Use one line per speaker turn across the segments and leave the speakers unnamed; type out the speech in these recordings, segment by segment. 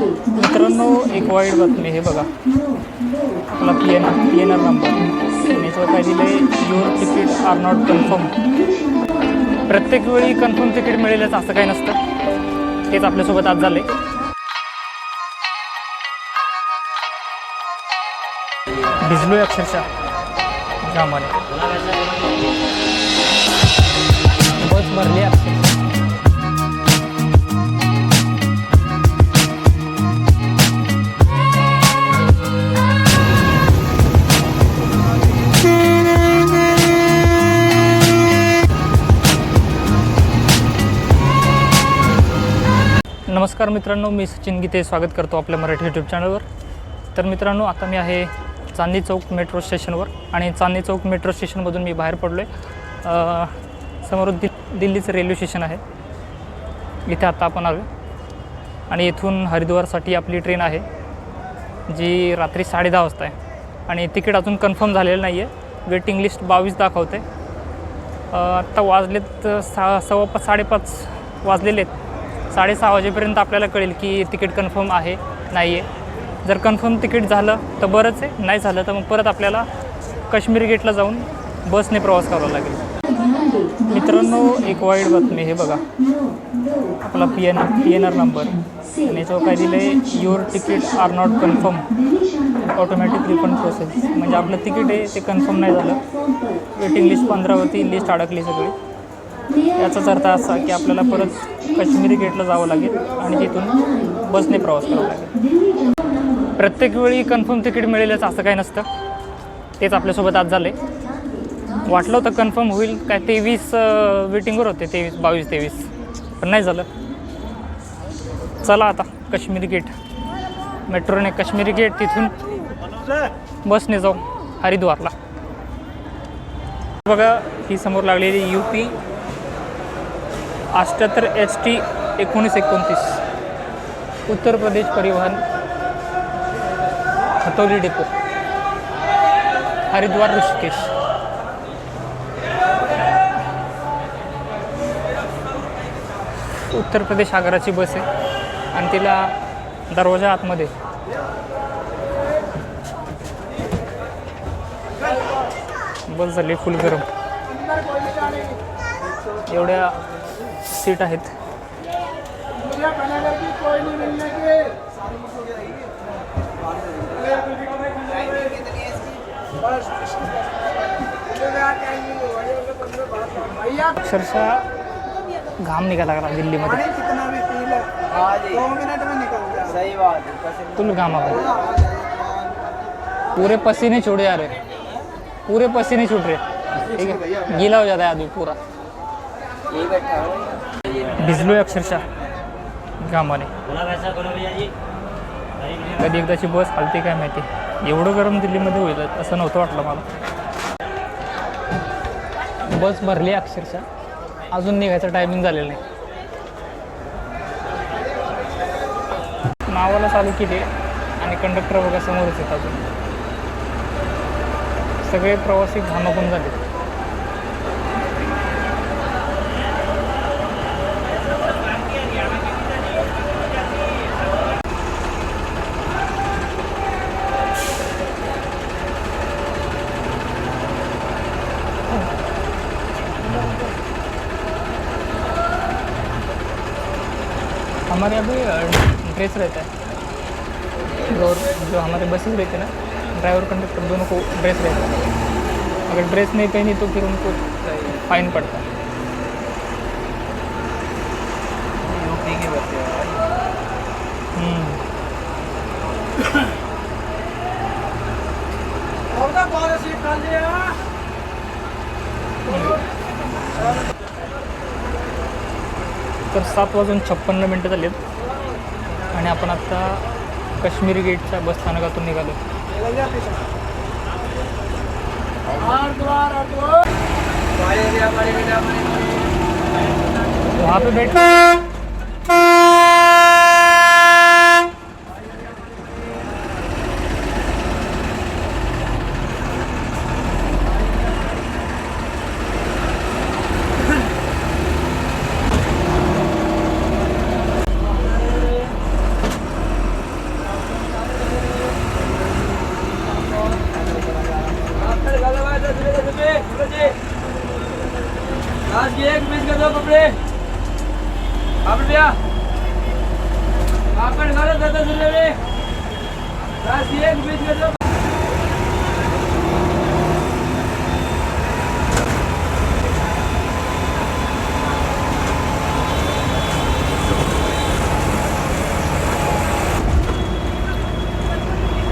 मित्रांनो एक वाईट बातमी हे बघा. आपला P N P N R number आणि याच्यावर काय दिलं आहे your ticket are not confirm प्रत्येक वेळी कन्फर्म तिकीट मिळेलच असं काही नसतं. तेच आपल्यासोबत आज झालं आहे भिजलो आहे अक्षरशः घामाने बस भरली अक्षरशः. नमस्कार मित्रांनो मी सचिन गीते स्वागत करतो आपल्या मराठी यूट्यूब चॅनलवर तर मित्रांनो आता मी आहे चांदणी चौक मेट्रो स्टेशनवर आणि चांदणी चौक मेट्रो स्टेशनमधून मी बाहेर पडलो आहे समोर दि दिल्लीचं रेल्वे स्टेशन आहे. इथे आता आपण आलो आणि इथून हरिद्वारसाठी आपली ट्रेन आहे जी रात्री साडे दहा वाजता आहे. आणि तिकीट अजून कन्फर्म झालेलं नाही आहे वेटिंग लिस्ट बावीस दाखवते आत्ता वाजलेत सहा सव्वा पाच साडेपाच वाजलेले आहेत. साडेसहा वाजेपर्यंत आपल्याला कळेल की तिकीट कन्फर्म आहे नाही आहे जर कन्फर्म तिकीट झालं तर बरंच आहे नाही झालं तर मग परत आपल्याला काश्मीर गेटला जाऊन बसने प्रवास करावा लागेल. मित्रांनो एक वाईट बातमी हे बघा. आपला P N P N R number आणि याच्यावर काय दिलं आहे your ticket are not confirm automatic refund process म्हणजे आपलं तिकीट आहे ते कन्फर्म नाही झालं. वेटिंग लिस्ट पंधरावरती लिस्ट अडकली सगळी. याचाच अर्थ असा की आपल्याला परत कश्मीरी गेटला जावं लागेल आणि तिथून बसने प्रवास करावा लागेल. प्रत्येक वेळी कन्फर्म तिकीट मिळेलच असं काही नसतं. तेच आपल्यासोबत आज झालं आहे वाटलं होतं कन्फर्म होईल. काय तेवीस वेटिंगवर होते. तेवीस बावीस तेवीस. पण नाही झालं. चला आता कश्मीरी गेट. मेट्रोने कश्मीरी गेट तिथून बसने जाऊ. हरिद्वारला. बघा ही समोर लागलेली यू पी अष्ट्याहत्तर एच टी एकोणीस एकोणतीस. उत्तर प्रदेश परिवहन हतोली डेपो. हरिद्वार ऋषिकेश. उत्तर प्रदेश आगाराची बस आहे आणि तिला दरवाजा आतमध्ये. बस झाली फुल गरम एवढ्या सीट आहेत. अक्षरशः घाम निघायला लागला दिल्लीमध्ये. तुम घाम पूरे पसीने छूट जा रहे पूरे पसीने छूट रहे ठीक है गीला हो जाता है आदमी पूरा.
ये बैठा भिजलो
भिजलोय अक्षरशः घामाने कधी एकदाची बस हलते काय माहिती? एवढं गरम दिल्लीमध्ये होईल असं नव्हतं वाटलं मला. बस भरली अक्षरशः. अजून निघायचं टायमिंग झालेलं नाही. नावाला चालू केली आणि कंडक्टर बघा समोरच येत अजून. सगळे प्रवासी घामाकून झाले हमारे यहाँ भी ड्रेस रहता है। और जो हमारे बसेस रहते हैं ना ड्राइवर कंडक्टर दोनों को ड्रेस रहता है। अगर ड्रेस नहीं पहनी तो फिर उनको फाइन पड़ता है
यूपी के बच्चे हैं
हम्म। तर सात वाजून छप्पन्न मिनटं झालीत. आणि आपण आत्ता काश्मीर गेटच्या बस स्थानकातून निघालो. वहाँ पे बैठ
दो कपड़े आप भैया आपन घर दस दस रुपये में बस ये एक बीच कर दो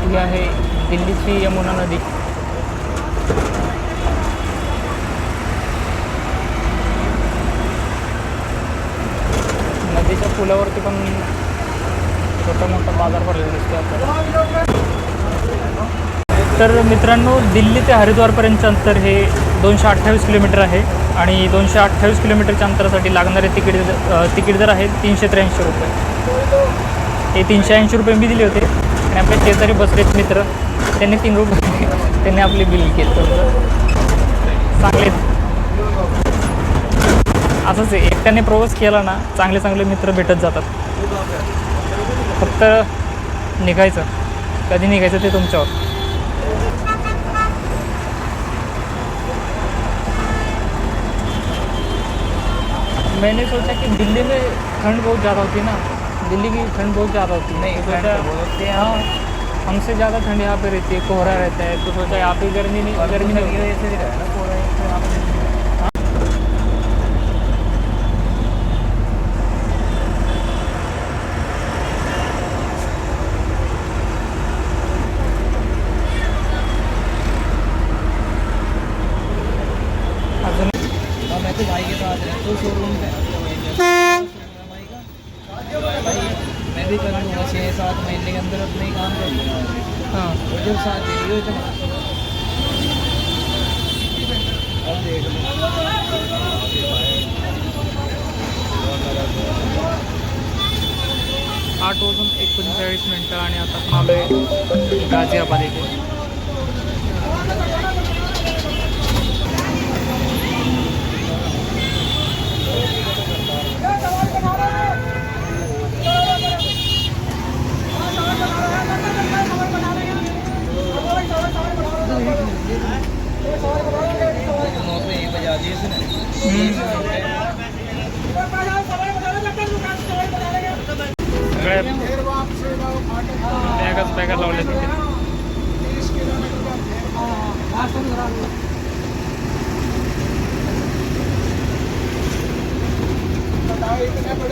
ही आहे दिल्लीची यमुना नदी. नदीच्या पुलावरती पण छोटा मोठा बाजार भरलेला दिसतो आपल्याला. तर मित्रांनो दिल्ली ते हरिद्वारपर्यंतचं अंतर हे दोनशे अठ्ठावीस किलोमीटर आहे आणि दोनशे अठ्ठावीस किलोमीटरच्या अंतरासाठी लागणारे तिकीट तिकीट दर आहे तीनशे त्र्याऐंशी रुपये. हे तीनशे ऐंशी रुपये मी दिले होते. आपले शेजारी बसलेत मित्र त्यांनी तीन रुपये त्यांनी आपले बिल केलं. चांगले. असंच आहे एकट्याने प्रवास केला ना चांगले चांगले मित्र भेटत जातात. फक्त निघायचं. कधी निघायचं ते तुमच्यावर. मैंने सोचा कि दिल्ली में ठंड बहुत ज़्यादा होती है ना दिल्ली की ठंड बहुत ज़्यादा होती है
नहीं,
तो सोचा
तो होती है।
हाँ हमसे ज़्यादा ठंड यहाँ पे रहती है कोहरा रहता है तो सोचा यहाँ पे गर्मी नहीं गर्मी नहीं होगी।
ऐसे भी रहा ना तो यहाँ पे
अजून
हाँ, तो भाई के साथ हूँ शोरूम पे भी कर लूँगा छः सात महीने के अंदर अपने काम कर लूँगा
हाँ.
और जब साथ दे रही हो तो अब देख
आठ वाजून एकोणचाळीस मिनटं आणि आता आहे गाझियाबाद येथे.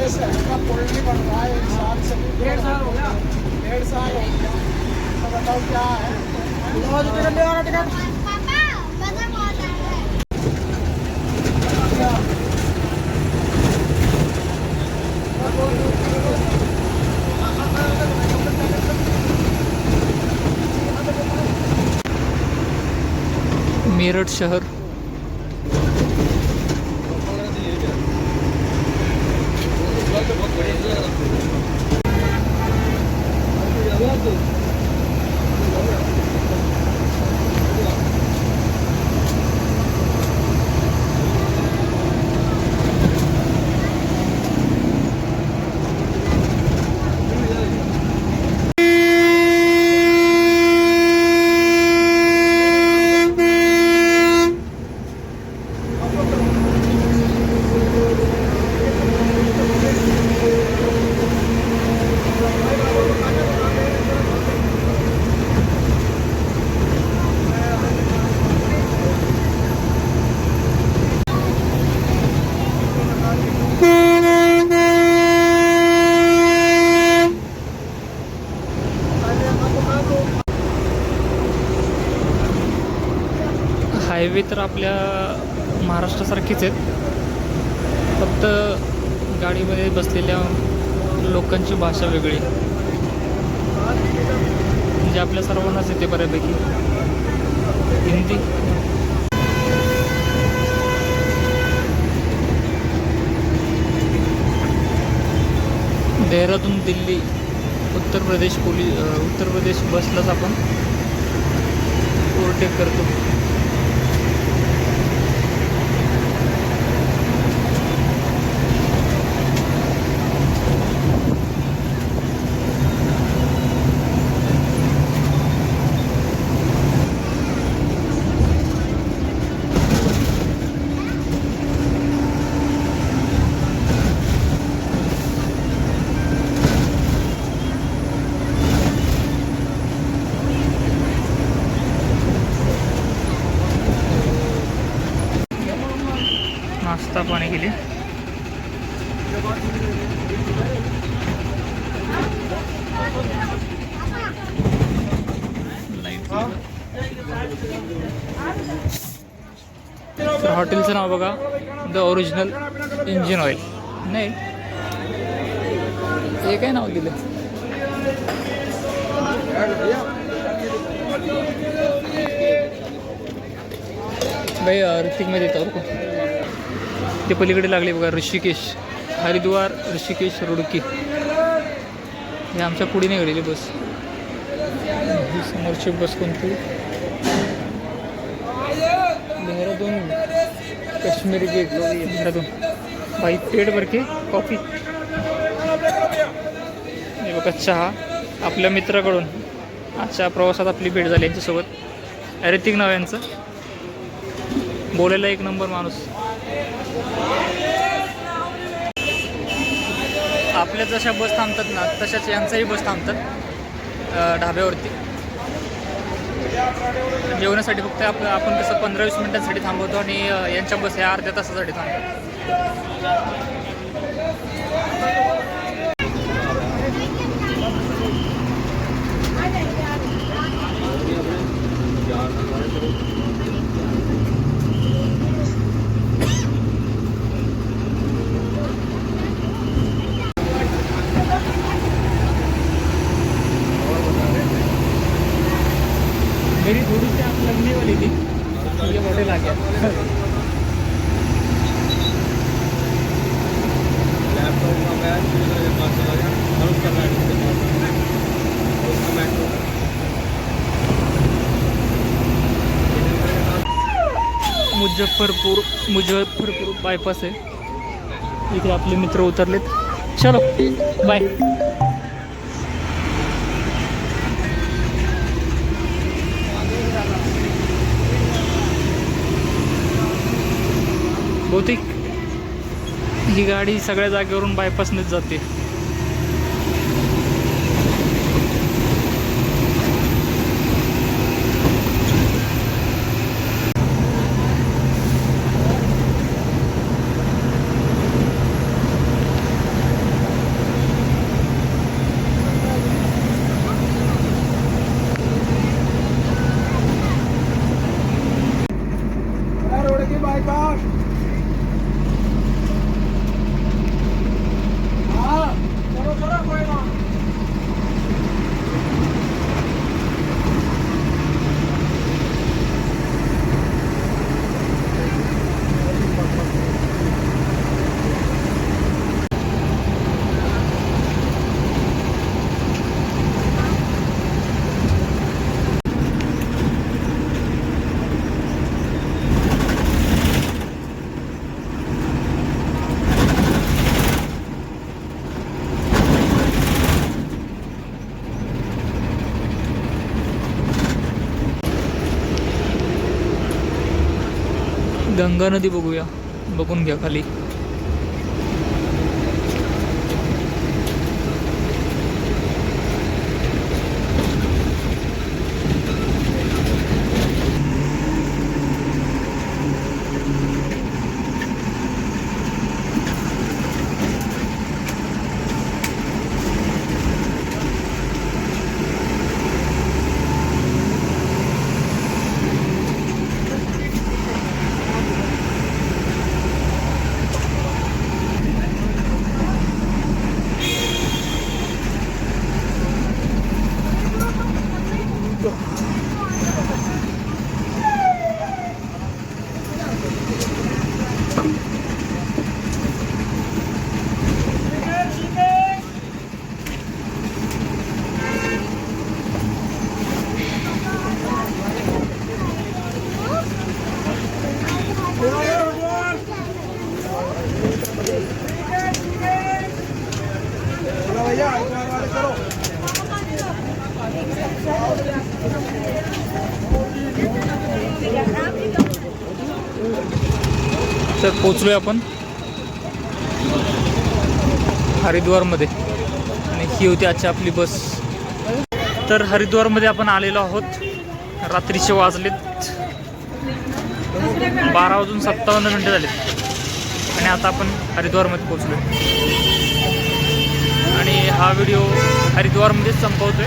इतने बड़े शहर का पुल नहीं बन रहा है एक साल से डेढ़ साल हो गया। डेढ़ साल हो गया। तो बताओ क्या है?
पापा मज़ा बहुत आ रहा है
मेरठ शहर हायवे तर आपल्या महाराष्ट्रासारखीच आहेत. फक्त गाडीमध्ये बसलेल्या लोकांची भाषा वेगळी. म्हणजे आपल्या सर्वांनाच येते बऱ्यापैकी. हिंदी. देहरादून दिल्ली उत्तर प्रदेश पोलीस उत्तर प्रदेश बसलाच आपण. ओव्हरटेक करतो. गेली. तर हॉटेलचं नाव बघा. द ओरिजिनल इंजिन ऑइल नाही. हे काय नाव दिलं? बाई ऋतिकमध्ये येतो ते पलीकडे लागले बघा ऋषिकेश हरिद्वार ऋषिकेश रुडकी. हे आमच्या पुढे नाही गेलेली बस. ही समोरची बस कोणती? देहरादून काश्मीरी गेट देहरादून. बाई पेड बरके कॉफी हे बघा चहा. आपल्या मित्राकडून. आजच्या प्रवासात आपली भेट झाली यांच्यासोबत. ऋतिक नाव यांचं बोलायला एक नंबर माणूस. आपल्या जशा बस थांबतात ना तशाच यांचाही बस थांबतात ढाब्यावरती. जेवणासाठी फक्त आप आपण कसं पंधरा वीस मिनिटांसाठी थांबवतो आणि यांच्या बस ह्या अर्ध्या तासासाठी थांबतात मुजफ्फरपूर मुजफ्फरपूर बायपास आहे. इथे आपले मित्र उतरलेत. चलो बाय बहुतेक ही गाडी सगळ्या जागेवरून बायपासनेच जाते
रोड की बाईपास हाँ चलो चलो कोई ना
गंगा नदी बघूया. बघून घ्या खाली. पोचलो आहे आपण. हरिद्वारमध्ये. आणि ही होती आजची आपली बस. तर हरिद्वारमध्ये आपण आलेलो आहोत. रात्रीचे वाजलेत. बारा वाजून सत्तावन्न मिनटं झाले आणि आता आपण हरिद्वारमध्ये पोचलो आणि हा व्हिडिओ हरिद्वारमध्येच संपवतोय.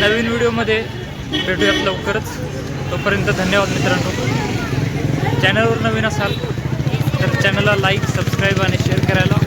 नवीन व्हिडिओमध्ये भेटूयात लवकरच. तोपर्यंत धन्यवाद मित्रांनो. चॅनलवर नवीन असाल तर चॅनलला लाईक सबस्क्राईब आणि शेअर करायला